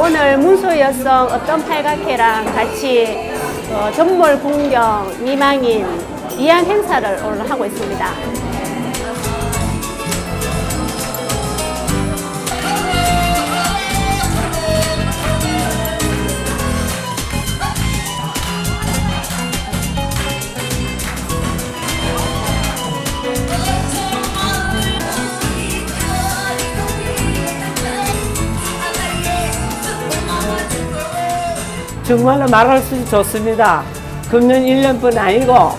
오늘 문소 여성 어떤 팔각회랑 같이 어, 전몰 풍경 미망인 이양 행사를 오늘 하고 있습니다. 정말로 말할 수 좋습니다. 금년 1년뿐 아니고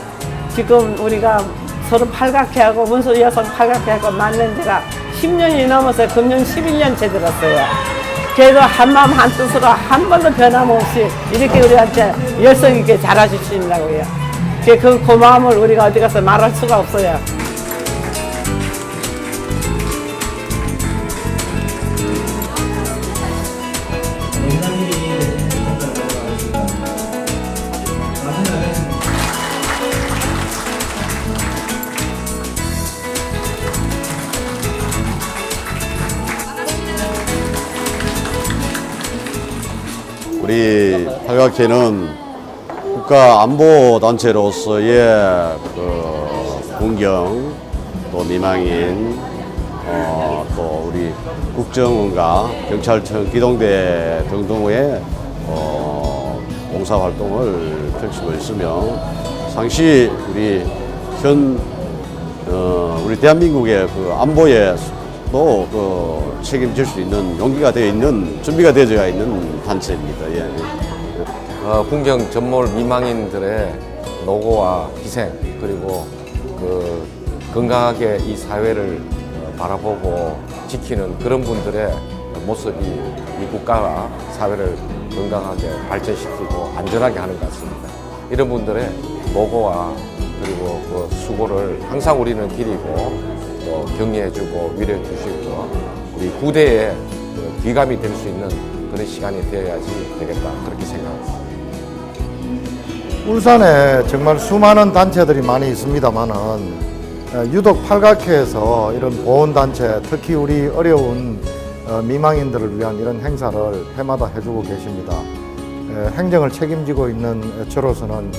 지금 우리가 서로 팔각회하고 문서 여성 팔각회하고 만난 지가 10년이 넘어서 금년 11년째 들었어요. 그래도 한마음 한뜻으로 한 번도 변함없이 이렇게 우리한테 열성 있게 잘해주신다고요. 그- 그 고마움을 우리가 어디 가서 말할 수가 없어요. 우리 팔각회는 국가 안보 단체로서의 그 군경 또 미망인 어, 또 우리 국정원과 경찰청 기동대 등등의 어, 봉사 활동을 펼치고 있으며 상시 우리 현 어, 우리 대한민국의 그 안보에 또그 책임질 수 있는 용기가 되어 있는 준비가 되어져 있는 단체입니다. 예. 어, 군경 전몰 미망인들의 노고와 희생 그리고 그 건강하게 이 사회를 어, 바라보고 지키는 그런 분들의 모습이 이 국가와 사회를 건강하게 발전시키고 안전하게 하는 것 같습니다. 이런 분들의 노고와 그리고 그 수고를 항상 우리는 기리고 또 격려해주고 위로해 주시고 우리 구대에 그 귀감이 될 수 있는 그런 시간이 되어야지 되겠다 그렇게 생각합니다. 울산에 정말 수많은 단체들이 많이 있습니다만은 어, 유독 팔각회에서 이런 보훈단체 특히 우리 어려운 어, 미망인들을 위한 이런 행사를 해마다 해주고 계십니다. 에, 행정을 책임지고 있는 저로서는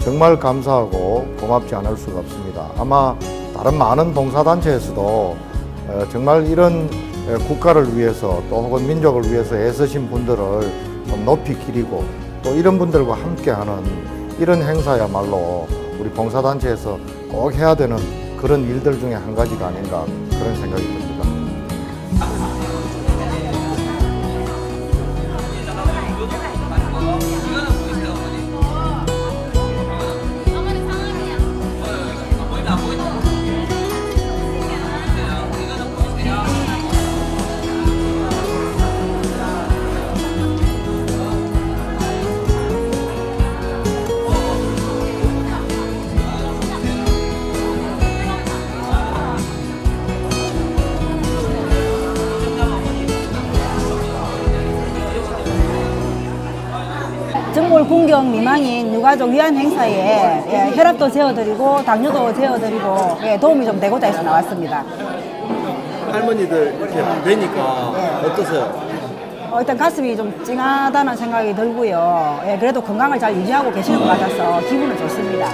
정말 감사하고 고맙지 않을 수가 없습니다. 아마 다른 많은 봉사단체에서도 어, 정말 이런 에, 국가를 위해서 또 혹은 민족을 위해서 애쓰신 분들을 좀 높이 기리고 또 이런 분들과 함께하는 이런 행사야말로 우리 봉사단체에서 꼭 해야 되는 그런 일들 중에 한 가지가 아닌가 그런 생각이 듭니다. 정골 군경 미망인 유가족 위안 행사에 예, 혈압도 재어드리고 당뇨도 재어드리고 예, 도움이 좀 되고자 해서 나왔습니다. 할머니들 이렇게 뵈니까 어떠세요? 어, 일단 가슴이 좀 찡하다는 생각이 들고요. 예, 그래도 건강을 잘 유지하고 계시는 것 같아서 기분은 좋습니다.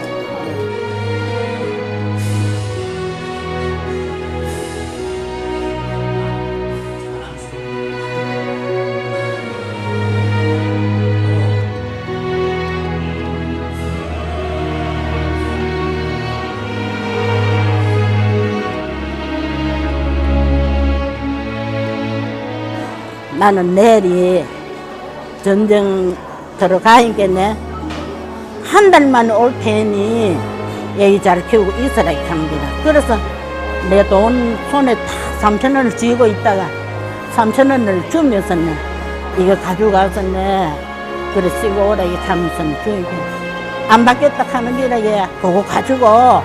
나는 내일이 전쟁 들어가 있겠네. 한 달만 올 테니 애기 잘 키우고 있으라 합니다. 그래서 내 돈 손에 다 3천 원을 쥐고 있다가 3천 원을 주면서는 이거 가져가서네 그래 쓰고 오라 이렇게 하면서 주이게 안 받겠다 하는 게라게 그거 가지고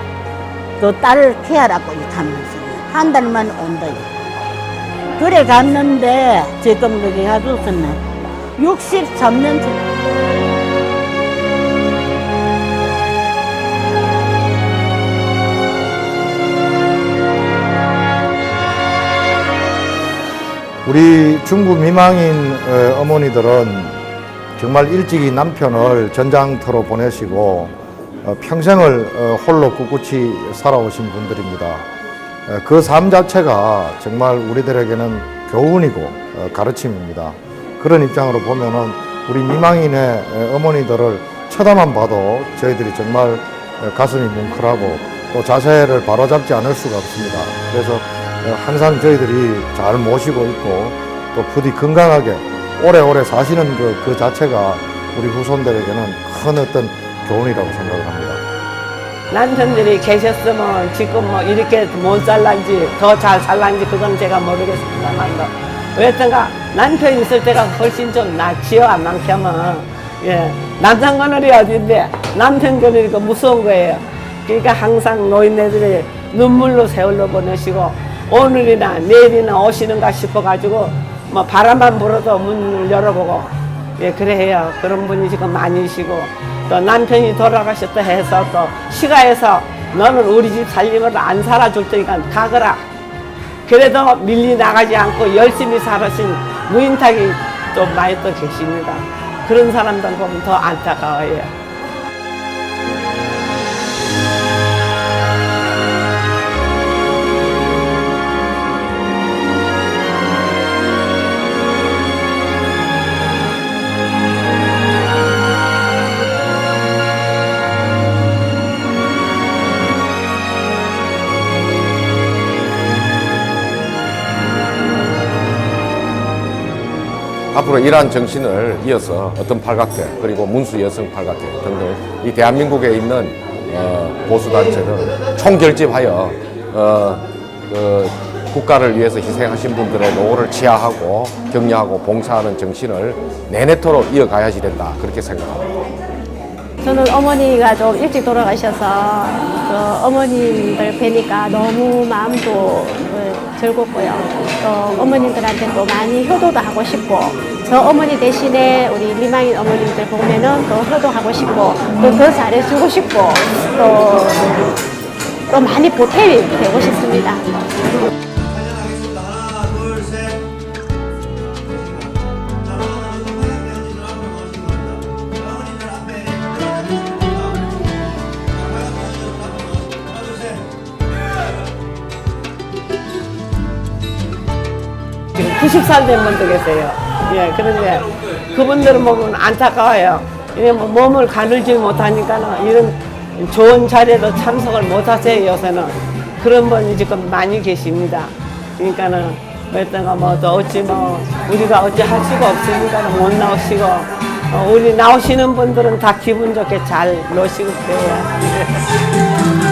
그 딸을 케어라고 이렇게 하면서 한 달만 온다 이거. 그래 갔는데 지금 그게 가져서는 63년째 우리 중국 미망인 어, 어머니들은 정말 일찍이 남편을 전장터로 보내시고 어, 평생을 어, 홀로 꿋꿋이 살아오신 분들입니다. 어, 그삶 자체가 정말 우리들에게는 교훈이고 어, 가르침입니다. 그런 입장으로 보면은 우리 미망인의 에, 어머니들을 쳐다만 봐도 저희들이 정말 어, 가슴이 뭉클하고 또 자세를 바로잡지 않을 수가 없습니다. 그래서 어, 항상 저희들이 잘 모시고 있고 또 부디 건강하게 오래오래 사시는 그, 그 자체가 우리 후손들에게는 큰 어떤 교훈이라고 생각을 합니다. 남편들이 계셨으면 지금 뭐 이렇게 못 살란지 더 잘 살란지 그건 제가 모르겠습니다만 왜든가 남편 있을 때가 훨씬 좀 낫지요 안만큼은 예. 남편 그늘이 어딘데? 남편 그늘이 그 무서운 거예요. 그러니까 항상 노인네들이 눈물로 세월로 보내시고 오늘이나 내일이나 오시는가 싶어가지고 뭐 바람만 불어도 문을 열어보고 예, 그래 해요. 그런 분이 지금 많으시고, 또 남편이 돌아가셨다 해서 또 시가에서 너는 우리 집 살림을 안 살아줄 테니까 가거라. 그래도 밀리 나가지 않고 열심히 살아신 무인탁이 좀 많이 또 계십니다. 그런 사람들 보면 더 안타까워요. 앞으로 이러한 정신을 이어서 어떤 팔각대 그리고 문수 여성 팔각대 등등 이 대한민국에 있는 어, 보수 단체들 총결집하여 어, 그 국가를 위해서 희생하신 분들의 노고를 치하하고 격려하고 봉사하는 정신을 내내토록 이어가야지 된다 그렇게 생각합니다. 저는 어머니가 좀 일찍 돌아가셔서 그 어머님들 뵈니까 너무 마음도 어, 즐겁고요. 또 어머님들한테 또 많이 효도도 하고 싶고 저 어머니 대신에 우리 미망인 어머님들 보면은 또 효도하고 싶고 또 더 잘해주고 싶고 또, 또 많이 보탬이 되고 싶습니다. 지금 90살 된 분도 계세요. 예, 그런데 그분들은 보면 안타까워요. 이게 뭐 몸을 가늘지 못하니까는 이런 좋은 자리에도 참석을 못 하세요, 요새는. 그런 분이 지금 많이 계십니다. 그러니까는 어떤가 뭐또 어찌 뭐 우리가 어찌 할 수가 없으니까 못 나오시고 어, 우리 나오시는 분들은 다 기분 좋게 잘 노시고 그래요.